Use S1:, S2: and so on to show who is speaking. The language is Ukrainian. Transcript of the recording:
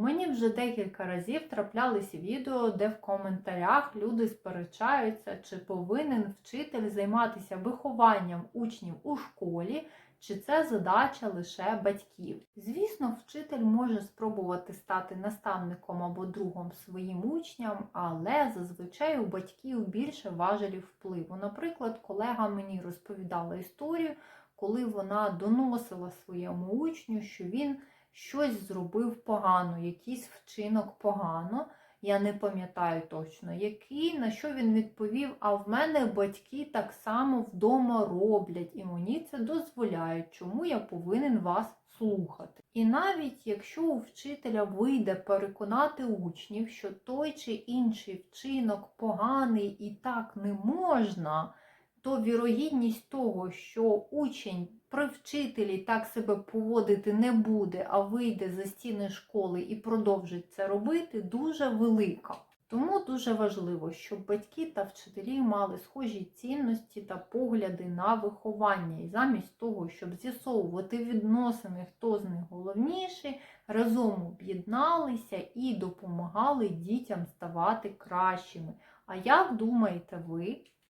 S1: Мені вже декілька разів траплялися відео, де в коментарях люди сперечаються, чи повинен вчитель займатися вихованням учнів у школі, чи це задача лише батьків. Звісно, вчитель може спробувати стати наставником або другом своїм учням, але зазвичай у батьків більше важелів впливу. Наприклад, колега мені розповідала історію, коли вона доносила своєму учню, що він щось зробив погано, якийсь вчинок погано. Я не пам'ятаю точно, який, на що він відповів, а в мене батьки так само вдома роблять, і мені це дозволяють, чому я повинен вас слухати. І навіть якщо у вчителя вийде переконати учнів, що той чи інший вчинок поганий і так не можна, то вірогідність того, що учень при вчителі так себе поводити не буде, а вийде за стіни школи і продовжить це робити, дуже велика. Тому дуже важливо, щоб батьки та вчителі мали схожі цінності та погляди на виховання. І замість того, щоб з'ясовувати відносини, хто з них головніший, разом об'єдналися і допомагали дітям ставати кращими. А як думаєте ви?